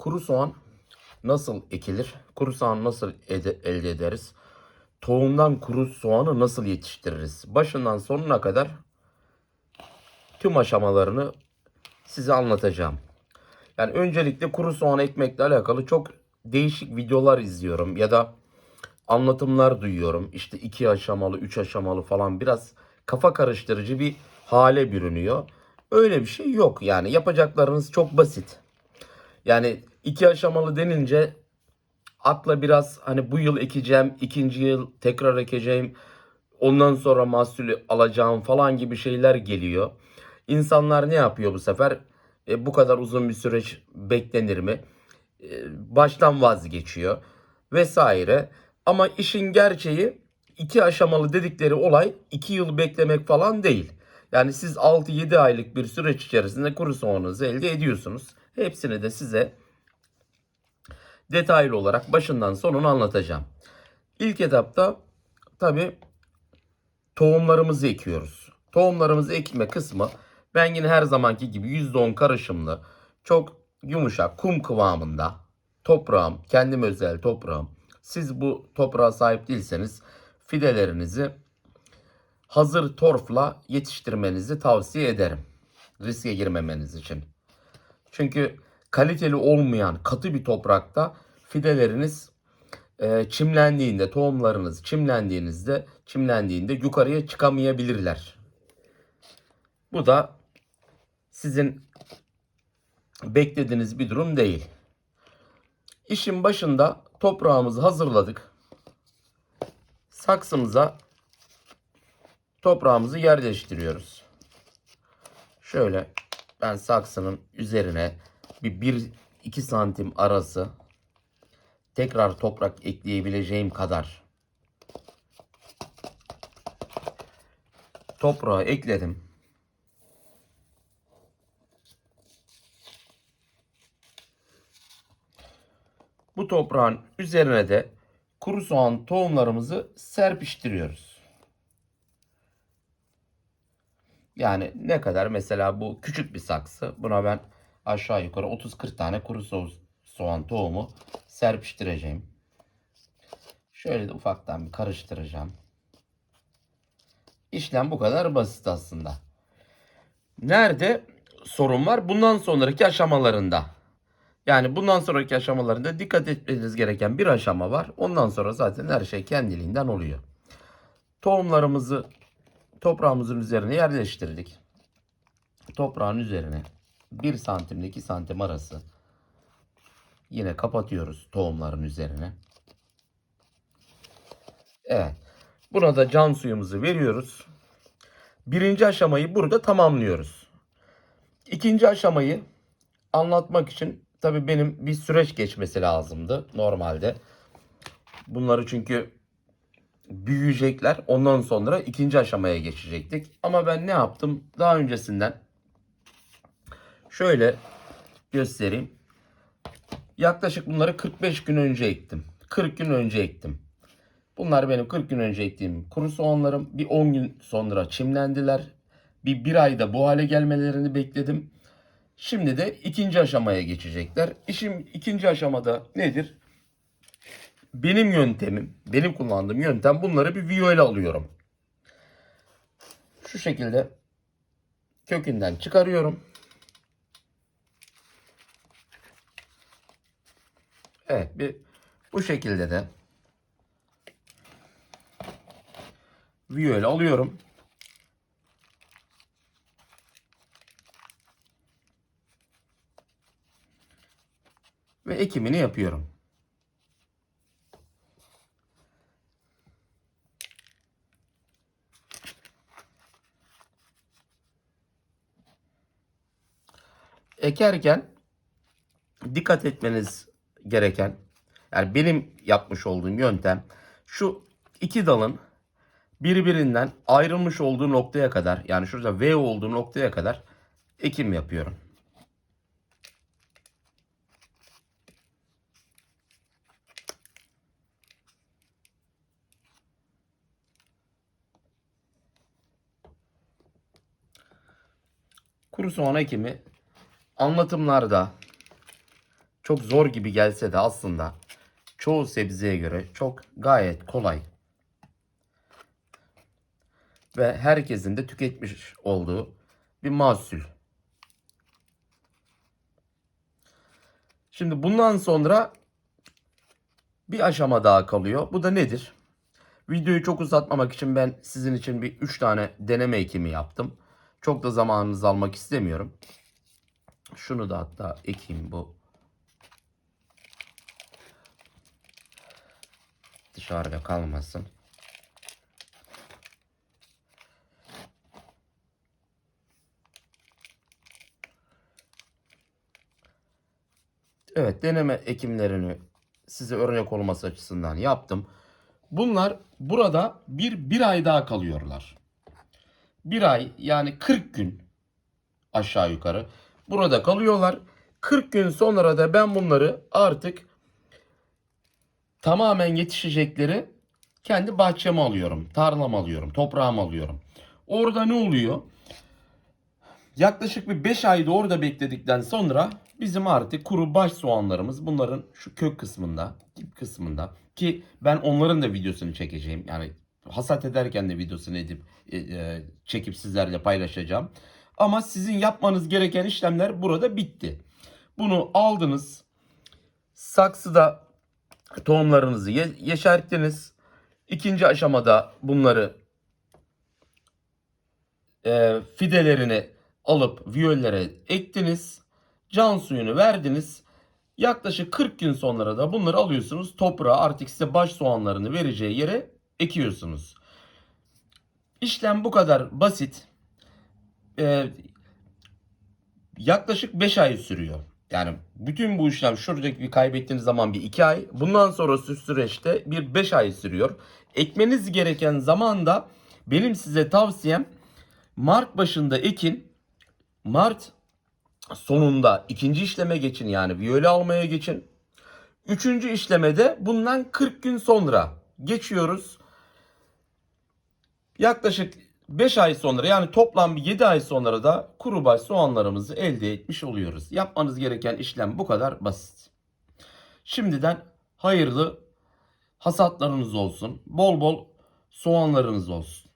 Kuru soğan nasıl ekilir? Kuru soğan nasıl elde ederiz? Tohumdan kuru soğanı nasıl yetiştiririz? Başından sonuna kadar tüm aşamalarını size anlatacağım. Yani öncelikle kuru soğan ekmekle alakalı çok değişik videolar izliyorum ya da anlatımlar duyuyorum. İşte iki aşamalı, üç aşamalı falan biraz kafa karıştırıcı bir hale bürünüyor. Öyle bir şey yok yani yapacaklarınız çok basit. Yani iki aşamalı denince akla biraz hani bu yıl ekeceğim, ikinci yıl tekrar ekeceğim, ondan sonra mahsulü alacağım falan gibi şeyler geliyor. İnsanlar ne yapıyor bu sefer? E, bu kadar uzun bir süreç beklenir mi? E, baştan vazgeçiyor vesaire. Ama işin gerçeği iki aşamalı dedikleri olay iki yıl beklemek falan değil. Yani siz 6-7 aylık bir süreç içerisinde kuru soğanınızı elde ediyorsunuz. Hepsini de size detaylı olarak başından sonuna anlatacağım. İlk etapta tabi tohumlarımızı ekiyoruz. Tohumlarımızı ekme kısmı ben yine her zamanki gibi %10 karışımlı çok yumuşak kum kıvamında toprağım kendim özel toprağım. Siz bu toprağa sahip değilseniz fidelerinizi hazır torfla yetiştirmenizi tavsiye ederim. Riske girmemeniz için. Çünkü kaliteli olmayan katı bir toprakta fideleriniz e, çimlendiğinde, tohumlarınız çimlendiğinizde, çimlendiğinde yukarıya çıkamayabilirler. Bu da sizin beklediğiniz bir durum değil. İşin başında toprağımızı hazırladık. Saksımıza toprağımızı yerleştiriyoruz. Şöyle ben saksının üzerine bir 1-2 santim arası tekrar toprak ekleyebileceğim kadar toprağı ekledim. Bu toprağın üzerine de kuru soğan tohumlarımızı serpiştiriyoruz. Yani ne kadar mesela bu küçük bir saksı. Buna ben aşağı yukarı 30-40 tane kuru so- soğan tohumu serpiştireceğim. Şöyle de ufaktan bir karıştıracağım. İşlem bu kadar basit aslında. Nerede sorun var? Bundan sonraki aşamalarında. Yani bundan sonraki aşamalarında dikkat etmeniz gereken bir aşama var. Ondan sonra zaten her şey kendiliğinden oluyor. Tohumlarımızı toprağımızın üzerine yerleştirdik. Toprağın üzerine 1 santimle 2 santim arası yine kapatıyoruz tohumların üzerine. Evet. Buna da can suyumuzu veriyoruz. Birinci aşamayı burada tamamlıyoruz. İkinci aşamayı anlatmak için tabii benim bir süreç geçmesi lazımdı normalde. Bunları çünkü büyüyecekler. Ondan sonra ikinci aşamaya geçecektik. Ama ben ne yaptım? Daha öncesinden şöyle göstereyim. Yaklaşık bunları 45 gün önce ektim. 40 gün önce ektim. Bunlar benim 40 gün önce ektiğim kuru soğanlarım. Bir 10 gün sonra çimlendiler. Bir bir ayda bu hale gelmelerini bekledim. Şimdi de ikinci aşamaya geçecekler. İşim ikinci aşamada nedir? Benim yöntemim, benim kullandığım yöntem bunları bir viyole alıyorum. Şu şekilde kökünden çıkarıyorum. Evet, bir bu şekilde de viyole alıyorum. Ve ekimini yapıyorum. Ekerken dikkat etmeniz gereken yani benim yapmış olduğum yöntem şu iki dalın birbirinden ayrılmış olduğu noktaya kadar yani şurada V olduğu noktaya kadar ekim yapıyorum. Kuru soğan ekimi anlatımlarda çok zor gibi gelse de aslında çoğu sebzeye göre çok gayet kolay. Ve herkesin de tüketmiş olduğu bir mahsul. Şimdi bundan sonra bir aşama daha kalıyor. Bu da nedir? Videoyu çok uzatmamak için ben sizin için bir 3 tane deneme ekimi yaptım. Çok da zamanınızı almak istemiyorum. Şunu da hatta ekeyim bu. Dışarıda kalmasın. Evet deneme ekimlerini size örnek olması açısından yaptım. Bunlar burada bir, bir ay daha kalıyorlar. Bir ay yani 40 gün aşağı yukarı burada kalıyorlar. 40 gün sonra da ben bunları artık tamamen yetişecekleri kendi bahçeme alıyorum. Tarlama alıyorum. Toprağıma alıyorum. Orada ne oluyor? Yaklaşık bir 5 ayda orada bekledikten sonra bizim artık kuru baş soğanlarımız bunların şu kök kısmında, dip kısmında ki ben onların da videosunu çekeceğim. Yani hasat ederken de videosunu edip e, e, çekip sizlerle paylaşacağım. Ama sizin yapmanız gereken işlemler burada bitti. Bunu aldınız. Saksıda tohumlarınızı ye- yeşerttiniz. İkinci aşamada bunları e, fidelerini alıp viyollere ektiniz. Can suyunu verdiniz. Yaklaşık 40 gün sonra da bunları alıyorsunuz. Toprağa artık size baş soğanlarını vereceği yere ekiyorsunuz. İşlem bu kadar basit. E, yaklaşık 5 ay sürüyor. Yani bütün bu işlem şuradaki bir kaybettiğiniz zaman bir 2 ay. Bundan sonrası süreçte bir 5 ay sürüyor. Ekmeniz gereken zaman da benim size tavsiyem Mart başında ekin. Mart sonunda ikinci işleme geçin yani viyole almaya geçin. Üçüncü işlemede bundan 40 gün sonra geçiyoruz. Yaklaşık 5 ay sonra yani toplam bir 7 ay sonra da kuru baş soğanlarımızı elde etmiş oluyoruz. Yapmanız gereken işlem bu kadar basit. Şimdiden hayırlı hasatlarınız olsun. Bol bol soğanlarınız olsun.